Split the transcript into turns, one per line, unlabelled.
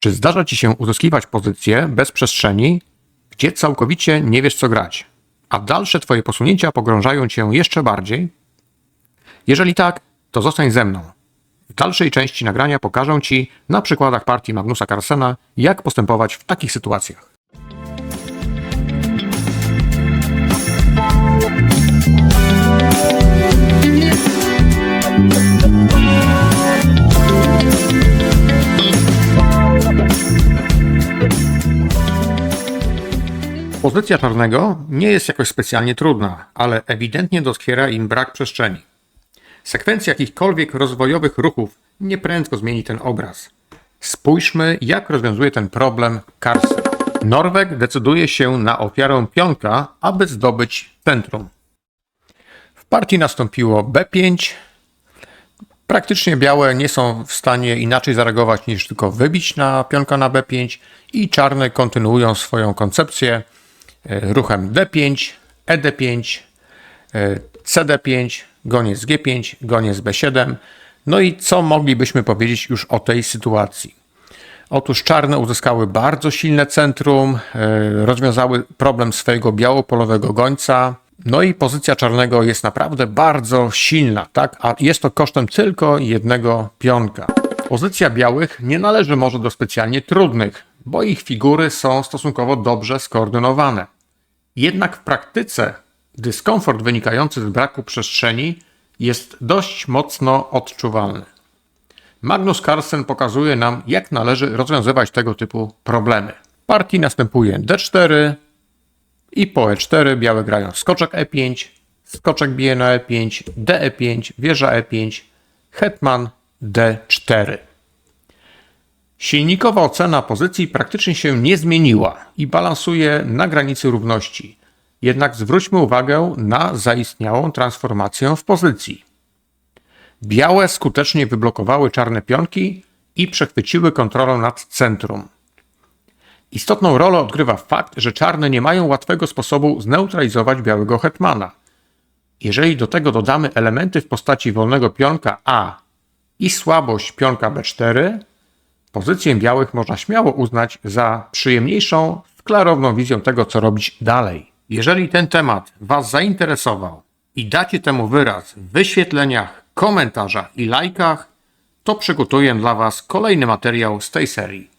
Czy zdarza ci się uzyskiwać pozycję bez przestrzeni, gdzie całkowicie nie wiesz co grać, a dalsze twoje posunięcia pogrążają cię jeszcze bardziej? Jeżeli tak, to zostań ze mną. W dalszej części nagrania pokażę ci na przykładach partii Magnusa Carlsena, jak postępować w takich sytuacjach. Pozycja czarnego nie jest jakoś specjalnie trudna, ale ewidentnie doskwiera im brak przestrzeni. Sekwencja jakichkolwiek rozwojowych ruchów nieprędko zmieni ten obraz. Spójrzmy, jak rozwiązuje ten problem Carlsen. Norweg decyduje się na ofiarę pionka, aby zdobyć centrum. W partii nastąpiło B5. Praktycznie białe nie są w stanie inaczej zareagować niż tylko wybić na pionka na B5 i czarne kontynuują swoją koncepcję ruchem D5, ED5, e, CD5, goniec G5, goniec B7. No i co moglibyśmy powiedzieć już o tej sytuacji? Otóż czarne uzyskały bardzo silne centrum, e, rozwiązały problem swojego białopolowego gońca. No i pozycja czarnego jest naprawdę bardzo silna, tak? A jest to kosztem tylko jednego pionka. Pozycja białych nie należy może do specjalnie trudnych, bo ich figury są stosunkowo dobrze skoordynowane. Jednak w praktyce dyskomfort wynikający z braku przestrzeni jest dość mocno odczuwalny. Magnus Carlsen pokazuje nam, jak należy rozwiązywać tego typu problemy. W partii następuje D4 i po E4 białe grają skoczek E5, skoczek bije na E5, DE5, wieża E5, hetman D4. Silnikowa ocena pozycji praktycznie się nie zmieniła i balansuje na granicy równości. Jednak zwróćmy uwagę na zaistniałą transformację w pozycji. Białe skutecznie wyblokowały czarne pionki i przechwyciły kontrolę nad centrum. Istotną rolę odgrywa fakt, że czarne nie mają łatwego sposobu zneutralizować białego hetmana. Jeżeli do tego dodamy elementy w postaci wolnego pionka A i słabość pionka B4, pozycję białych można śmiało uznać za przyjemniejszą, klarowną wizją tego, co robić dalej. Jeżeli ten temat Was zainteresował i dacie temu wyraz w wyświetleniach, komentarzach i lajkach, to przygotuję dla Was kolejny materiał z tej serii.